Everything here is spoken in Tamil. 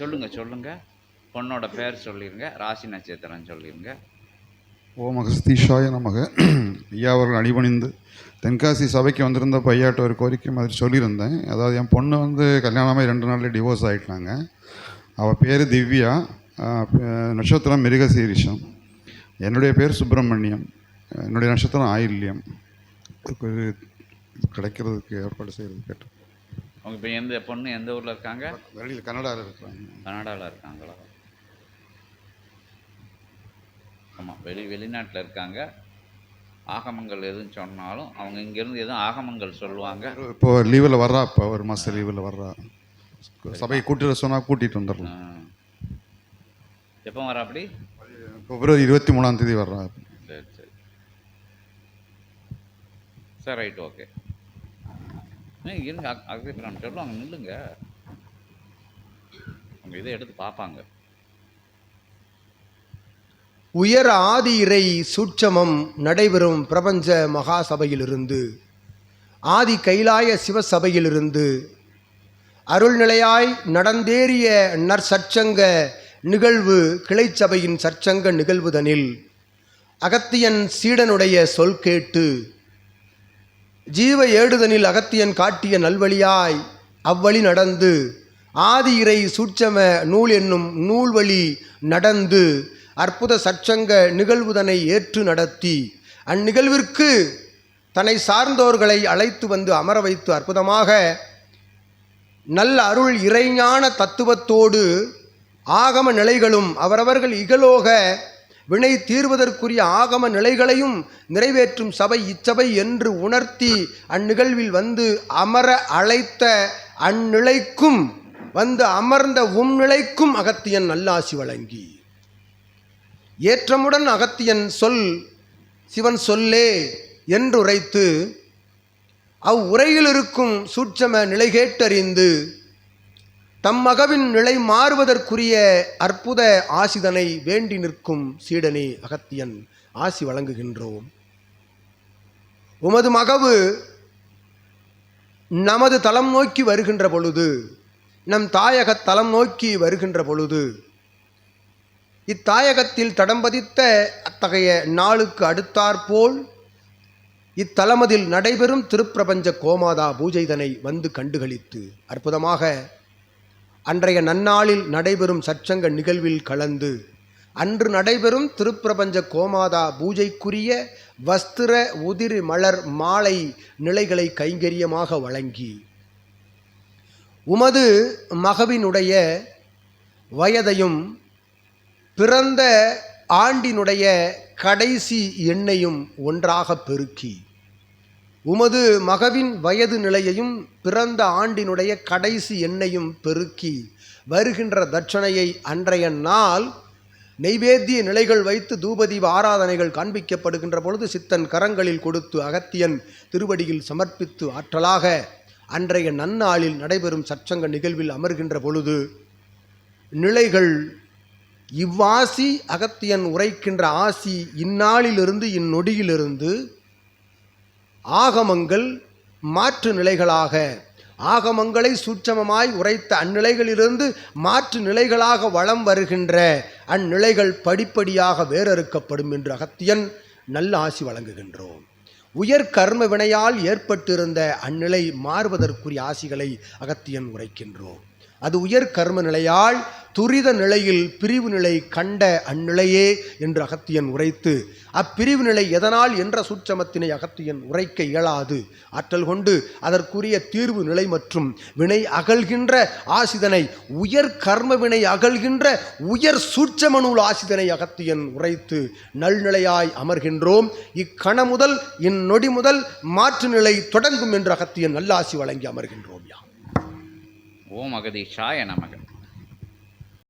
சொல்லுங்க சொல்லுங்க. பொண்ணோட பேர் சொல்லிருங்க ராசி நட்சத்திரம் சொல்லிருங்க. ஓம் அகஸ்தீஷாய நமக. ஐயா அவர்கள் அடிபணிந்து தென்காசி சபைக்கு வந்திருந்த பையாட்ட ஒரு கோரிக்கை மாதிரி சொல்லியிருந்தேன். அதாவது என் பொண்ணு வந்து கல்யாணமாக ரெண்டு நாளில் டிவோர்ஸ் ஆகிட்டாங்க அவள் பேர் திவ்யா. நட்சத்திரம் மிருகசீரிஷம். என்னுடைய பேர் சுப்பிரமணியம். என்னுடைய நட்சத்திரம் ஆயில்யம். கிடைக்கிறதுக்கு ஏற்பாடு செய்கிறது கேட்டேன். அவங்க இப்போ எந்த பொண்ணு எந்த ஊரில் இருக்காங்க? வெளியில் கன்னடாவில் இருக்கிறாங்க. கனடாவில் இருக்காங்களா? ஆமாம் வெளி வெளிநாட்டில் இருக்காங்க. ஆகமங்கள் எதுவும் சொன்னாலும் அவங்க இங்கேருந்து எதுவும் ஆகமங்கள் சொல்லுவாங்க. இப்போ லீவில் வர்றா இப்போ ஒரு மாதம் லீவில் வர்றா. சபையை கூட்டிட்டு சொன்னால் கூட்டிகிட்டு வந்துடலாம். எப்போ வர அப்படி? பிப்ரவரி இருபத்தி மூணாம் தேதி வர்றா. சரி சரி. சரி ரைட் ஓகே. இருங்க. அக்ரிபிரான் சொல்லுவாங்க நில்லுங்க. அவங்க இதை எடுத்து பார்ப்பாங்க. உயர் ஆதி இறை சூட்சமம் நடைபெறும் பிரபஞ்ச மகாசபையிலிருந்து ஆதி கைலாய சிவசபையிலிருந்து அருள்நிலையாய் நடந்தேறிய நற்சற்சங்க நிகழ்வு கிளைச்சபையின் சற்சங்க நிகழ்வுதனில் அகத்தியன் சீடனுடைய சொல் கேட்டு ஜீவ ஏடுதனில் அகத்தியன் காட்டிய நல்வழியாய் அவ்வழி நடந்து ஆதி இறை சூட்சம நூல் என்னும் நூல் வழி நடந்து அற்புத சற்சங்க நிகழ்வுதனை ஏற்று நடத்தி அந்நிகழ்விற்கு தன்னை சார்ந்தோர்களை அழைத்து வந்து அமர வைத்து அற்புதமாக நல்ல அருள் இறைஞான தத்துவத்தோடு ஆகம நிலைகளும் அவரவர்கள் இகலோக வினை தீர்வதற்குரிய ஆகம நிலைகளையும் நிறைவேற்றும் சபை இச்சபை என்று உணர்த்தி அந்நிகழ்வில் வந்து அமர அழைத்த அந்நிலைக்கும் வந்து அமர்ந்த உம் நிலைக்கும் அகத்தியன் நல்லாசி வழங்கி. ஏற்றமுடன் அகத்தியன் சொல் சிவன் சொல்லே என்றுரைத்து அவ்வுரையில் இருக்கும் சூட்சம நிலை கேட்டறிந்து தம் மகவின் நிலை மாறுவதற்குரிய அற்புத ஆசிதனை வேண்டி நிற்கும் சீடனே அகத்தியன் ஆசி வழங்குகின்றோம். உமது மகவு நமது தலம் நோக்கி வருகின்ற பொழுது நம் தாயகத் தலம் நோக்கி வருகின்ற பொழுது இத்தாயகத்தில் தடம்பதித்த அத்தகைய நாளுக்கு அடுத்தாற்போல் இத்தலமதில் நடைபெறும் திருப்பிரபஞ்ச கோமாதா பூஜைதனை வந்து கண்டுகளித்து அற்புதமாக அன்றைய நன்னாளில் நடைபெறும் சற்சங்க நிகழ்வில் கலந்து அன்று நடைபெறும் திருப்பிரபஞ்ச கோமாதா பூஜைக்குரிய வஸ்திர உதிரி மலர் மாலை நிலைகளை கைங்கரியமாக வழங்கி உமது மகவினுடைய வயதையும் பிறந்த ஆண்டினுடைய கடைசி எண்ணையும் ஒன்றாக பெருக்கி உமது மகவின் வயது நிலையையும் பிறந்த ஆண்டினுடைய கடைசி எண்ணையும் பெருக்கி வருகின்ற தட்சணையை அன்றைய நாள் நெய்வேத்திய நிலைகள் வைத்து தூபதீப ஆராதனைகள் காண்பிக்கப்படுகின்ற பொழுது சித்தன் கரங்களில் கொடுத்து அகத்தியன் திருவடியில் சமர்ப்பித்து ஆற்றலாக அன்றைய நன்னாளில் நடைபெறும் சற்சங்க நிகழ்வில் அமர்கின்ற பொழுது நிலைகள் இவ்வாசி அகத்தியன் உரைக்கின்ற ஆசி இந்நாளிலிருந்து இந்நொடியிலிருந்து ஆகமங்கள் மாற்று நிலைகளாக ஆகமங்களை சூட்சமமாய் உரைத்த அந்நிலைகளிலிருந்து மாற்று நிலைகளாக வளம் வருகின்ற அந்நிலைகள் படிப்படியாக வேறறுக்கப்படும் என்று அகத்தியன் நல்ல ஆசி வழங்குகின்றோம். உயர் கர்ம வினையால் ஏற்பட்டிருந்த அந்நிலை மாறுவதற்குரிய ஆசிகளை அகத்தியன் உரைக்கின்றோம். அது உயர் கர்ம நிலையால் துரித நிலையில் பிரிவு நிலை கண்ட அந்நிலையே என்று அகத்தியன் உரைத்து அப்பிரிவு நிலை எதனால் என்ற சூட்சமத்தினை அகத்தியன் உரைக்க இயலாது. ஆற்றல் கொண்டு அதற்குரிய தீர்வு நிலை மற்றும் வினை அகழ்கின்ற ஆசிதனை உயர் கர்ம வினை அகழ்கின்ற உயர் சூட்சம நூல் ஆசிதனை அகத்தியன் உரைத்து நல்நிலையாய் அமர்கின்றோம். இக்கண முதல் இந்நொடி முதல் மாற்று நிலை தொடங்கும் என்று அகத்தியன் நல்லாசி வழங்கி அமர்கின்றோம் யாம். ஓம் அகதீஷாய நமகன்